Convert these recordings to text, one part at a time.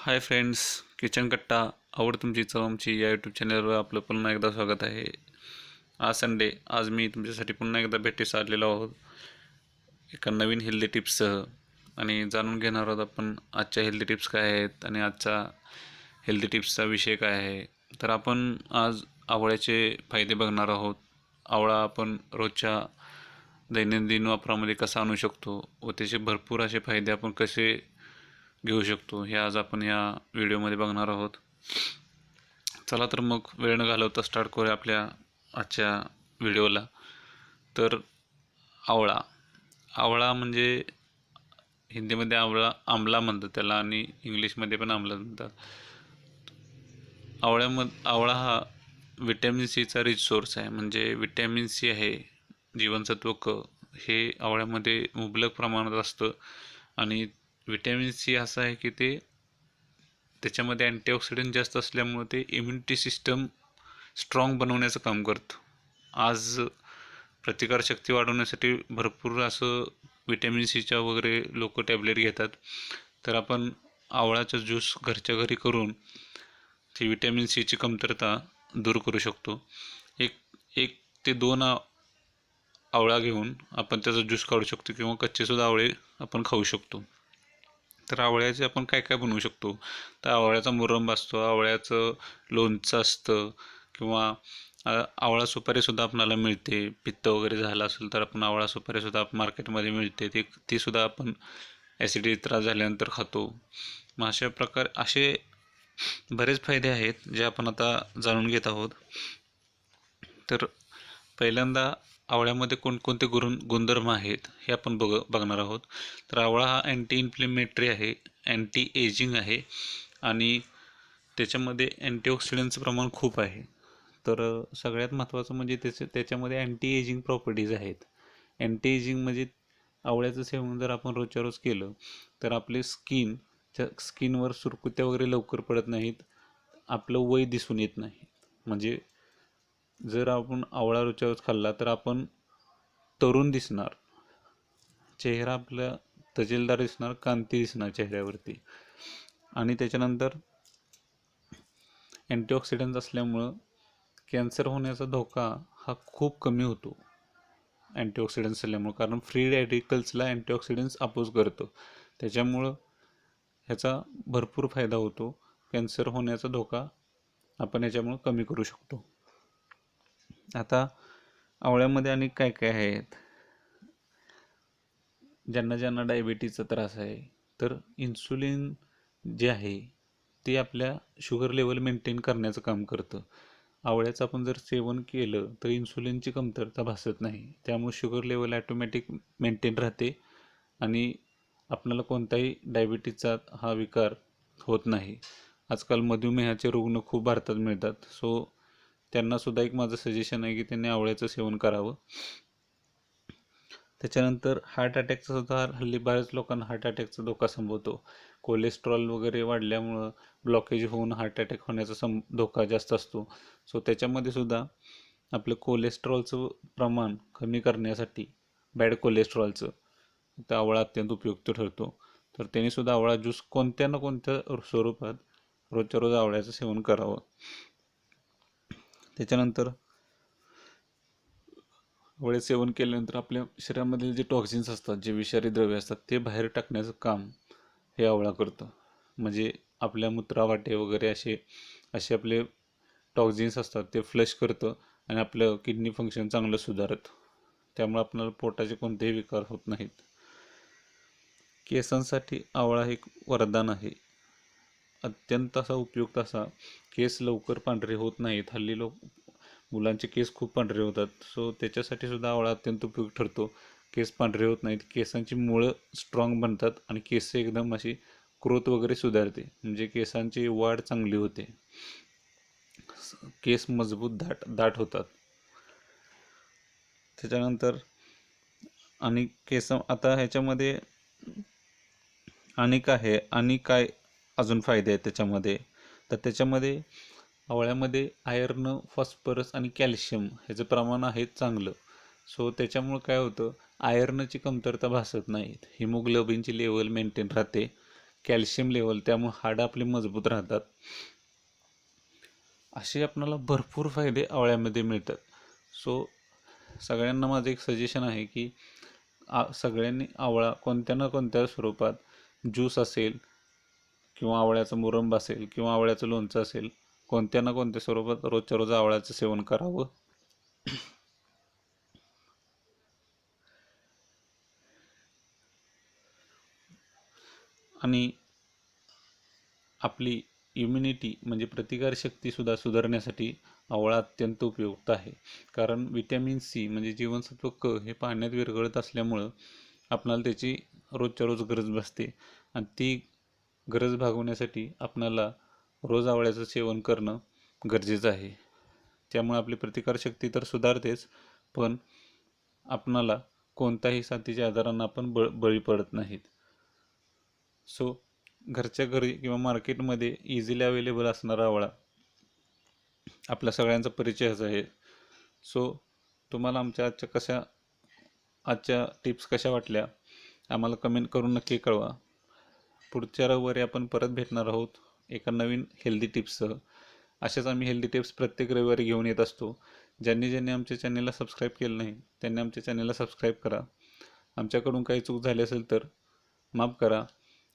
Hi friends kitchen कट्टा आवड तुमची चव आमची या यूट्यूब चॅनलवर आपलं पुन्हा एकदा स्वागत आहे. आज संडे आज मी तुमच्यासाठी पुन्हा एकदा भेटीस आलेलो आहोत. एका नवीन हेल्दी टिप्ससह आणि जाणून घेणार आहोत आपण आजच्या हेल्दी टिप्स काय आहेत आणि आजचा हेल्दी टिप्सचा विषय काय आहे. तर आपण आज आवळ्याचे फायदे बघणार आहोत. आवळा आपण रोजच्या दैनंदिन वापरामध्ये कसा आणू शकतो व त्याचे भरपूर असे फायदे आपण कसे घेऊ शकतो. हे आज आपण या व्हिडिओमध्ये बघणार आहोत. चला तर मग वेळ न घालवता स्टार्ट करूया आपल्या आजच्या व्हिडिओला. तर आवळा. आवळा म्हणजे हिंदीमध्ये आवळा आमला म्हणतात त्याला आणि इंग्लिशमध्ये पण आमला म्हणतात. आवळ्यामध आवळा हा विटॅमिन सीचा रिच सोर्स आहे. म्हणजे विटॅमिन सी आहे जीवनसत्व क हे आवळ्यामध्ये मुबलक प्रमाणात असतं आणि विटॅमिन सी असं आहे की ते त्याच्यामध्ये अँटीऑक्सिडंट जास्त असल्यामुळं ते इम्युनिटी सिस्टम स्ट्रॉंग बनवण्याचं काम करतं. आज प्रतिकारशक्ती वाढवण्यासाठी भरपूर असं विटॅमिन सीच्या वगैरे लोक टॅबलेट घेतात. तर आपण आवळाचा ज्यूस घरच्या घरी करून ती विटॅमिन सीची कमतरता दूर करू शकतो. एक एक ते दोन आवळा घेऊन आपण त्याचा ज्यूस काढू शकतो किंवा कच्चेसुद्धा आवळे आपण खाऊ शकतो. तर आवळ्याचे आपण काय काय बनवू शकतो? तर आवळ्याचा मुरंब असतो आवळ्याचं लोणचं असतं किंवा आवळा सुपारीसुद्धा आपणाला मिळते. पित्त वगैरे झालं असेल तर आपण आवळा सुपारीसुद्धा मार्केटमध्ये मिळते. ती तीसुद्धा आपण ॲसिडिटी त्रास झाल्यानंतर खातो. मग अशा प्रकार असे बरेच फायदे आहेत जे आपण आता जाणून घेत आहोत. तर पहिल्यांदा आवळ्यामध्ये कोणकोणते गुण गुणधर्म आहेत हे आपण बघ बघणार आहोत. तर आवळा हा अँटी इन्फ्लेमेटरी आहे अँटी एजिंग आहे आणि त्याच्यामध्ये अँटीऑक्सिडंटचं प्रमाण खूप आहे. तर सगळ्यात महत्त्वाचं म्हणजे त्याचे त्याच्यामध्ये अँटी एजिंग प्रॉपर्टीज आहेत. अँटी एजिंग म्हणजे आवळ्याचं सेवन जर आपण रोजच्या रोज केलं तर आपले स्किन स्किनवर सुरकुत्या वगैरे लवकर पडत नाहीत. आपलं वय दिसून येत नाही. म्हणजे जर आपण आवळा रोजच्या रोज खाल्ला तर आपण तरुण दिसणार. चेहरा आपला तजेलदार दिसणार कांती दिसणार चेहऱ्यावरती. आणि त्याच्यानंतर अँटीऑक्सिडंट असल्यामुळं कॅन्सर होण्याचा धोका हा खूप कमी होतो. अँटीऑक्सिडंट्स असल्यामुळं. कारण फ्री रॅडिकल्सला अँटीऑक्सिडंट्स अपोज करतो. त्याच्यामुळं ह्याचा भरपूर फायदा होतो. कॅन्सर होण्याचा धोका आपण याच्यामुळं कमी करू शकतो. आता आवळ्यामध्ये आणि काय काय आहेत? ज्यांना ज्यांना डायबिटीजचा त्रास आहे तर इन्सुलिन जे आहे ते आपल्या शुगर लेवल मेंटेन करण्याचं काम करतं. आवळ्याचं आपण जर सेवन केलं तर इन्सुलिनची कमतरता भासत नाही. त्यामुळे शुगर लेवल ॲटोमॅटिक मेंटेन राहते आणि आपल्याला कोणताही डायबिटीजचा हा विकार होत नाही. आजकाल मधुमेहाचे रुग्ण खूप भारतात मिळतात. सो त्यांनासुद्धा एक माझं सजेशन आहे की त्यांनी आवळ्याचं सेवन करावं. त्याच्यानंतर हार्ट अटॅकचा सुद्धा हल्ली बऱ्याच लोकांना हार्ट अटॅकचा धोका संभवतो. कोलेस्ट्रॉल वगैरे वाढल्यामुळं ब्लॉकेज होऊन हार्ट अटॅक होण्याचा सं धोका जास्त असतो. सो त्याच्यामध्ये सुद्धा आपलं कोलेस्ट्रॉलचं प्रमाण कमी करण्यासाठी बॅड कोलेस्ट्रॉलचं तर आवळा अत्यंत उपयुक्त ठरतो. तर त्यांनीसुद्धा आवळा ज्यूस कोणत्या ना कोणत्या स्वरूपात रोजच्या रोज आवळ्याचं सेवन करावं. त्याच्यानंतर वळे सेवन केल्यानंतर आपल्या शरीरामधील जे टॉक्झिन्स असतात जे विषारी द्रव्य असतात ते बाहेर टाकण्याचं काम हे आवळा करतं. म्हणजे आपल्या मूत्रावाटे वगैरे असे असे आपले टॉक्झिन्स असतात ते फ्लश करतं आणि आपलं किडनी फंक्शन चांगलं सुधारतं. त्यामुळे आपल्याला पोटाचे कोणतेही विकार होत नाहीत. केसांसाठी आवळा हे एक वरदान आहे. अत्यंत असा उपयुक्त असा केस लवकर पांढरे होत नाहीत. हल्ली लोक मुलांचे केस खूप पांढरे होतात. सो त्याच्यासाठी सुद्धा आवळा अत्यंत उपयुक्त ठरतो. केस पांढरे होत नाहीत. केसांची मुळं स्ट्रॉंग बनतात आणि केस एकदम अशी क्रोत वगैरे सुधारते. म्हणजे केसांची वाढ चांगली होते. केस मजबूत दाट दाट होतात. त्याच्यानंतर आणि केस आता ह्याच्यामध्ये अनेक आहे. आणि काय अजून फायदे आहेत त्याच्यामध्ये. तर त्याच्यामध्ये आवळ्यामध्ये आयर्न फॉस्फरस आणि कॅल्शियम ह्याचं प्रमाण आहे चांगलं. सो त्याच्यामुळं काय होतं आयर्नची कमतरता भासत नाहीत. हिमोग्लोबिनची लेवल मेंटेन राहते. कॅल्शियम लेवल त्यामुळे हाडं आपले मजबूत राहतात. असे आपणाला भरपूर फायदे आवळ्यामध्ये मिळतात. सो सगळ्यांना माझं एक सजेशन आहे की आ सगळ्यांनी आवळा कोणत्या ना कोणत्या स्वरूपात ज्यूस असेल किंवा आवळ्याचं मुरंब असेल किंवा आवळ्याचं लोणचं असेल कोणत्या ना कोणत्या स्वरूपात रोजच्या रोज आवळ्याचं सेवन करावं? आणि आपली इम्युनिटी म्हणजे प्रतिकारशक्तीसुद्धा सुधारण्यासाठी आवळा अत्यंत उपयुक्त आहे. कारण विटॅमिन सी म्हणजे जीवनसत्व क हे पाण्यात विरघळत असल्यामुळं आपणाला त्याची रोजच्या रोज गरज भासते. आणि ती गरज भागवण्यासाठी आपणाला रोज आवळ्याचं सेवन करणं गरजेचं आहे. त्यामुळे आपली प्रतिकारशक्ती तर सुधारतेच पण आपणाला कोणत्याही साथीच्या आजारांना आपण बळ बळी पडत नाहीत. सो घरच्या घरी किंवा मार्केटमध्ये इझिली अवेलेबल असणारा आवळा आपल्या सगळ्यांचा परिचयच आहे. सो तुम्हाला आमच्या आजच्या कशा आजच्या टिप्स कशा वाटल्या आम्हाला कमेंट करून नक्की कळवा. पुढच्या रविवारी आपण परत भेटणार आहोत एका नवीन हेल्दी टिप्ससह अशाच आम्ही हेल्दी टिप्स प्रत्येक रविवारी घेऊन येत असतो. ज्यांनी ज्यांनी आमच्या चॅनेलला सबस्क्राईब केलं नाही त्यांनी आमच्या चॅनेलला सबस्क्राईब करा. आमच्याकडून काही चूक झाली असेल तर माफ करा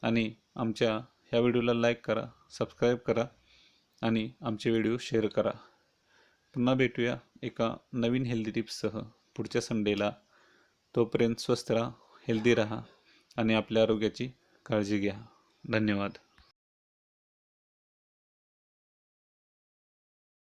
आणि आमच्या ह्या व्हिडिओला लाईक करा सबस्क्राईब करा आणि आमचे व्हिडिओ शेअर करा. पुन्हा भेटूया एका नवीन हेल्दी टिप्ससह पुढच्या संडेला तोपर्यंत स्वस्थ राहा हेल्दी राहा आणि आपल्या आरोग्याची काळजी घ्या. धन्यवाद.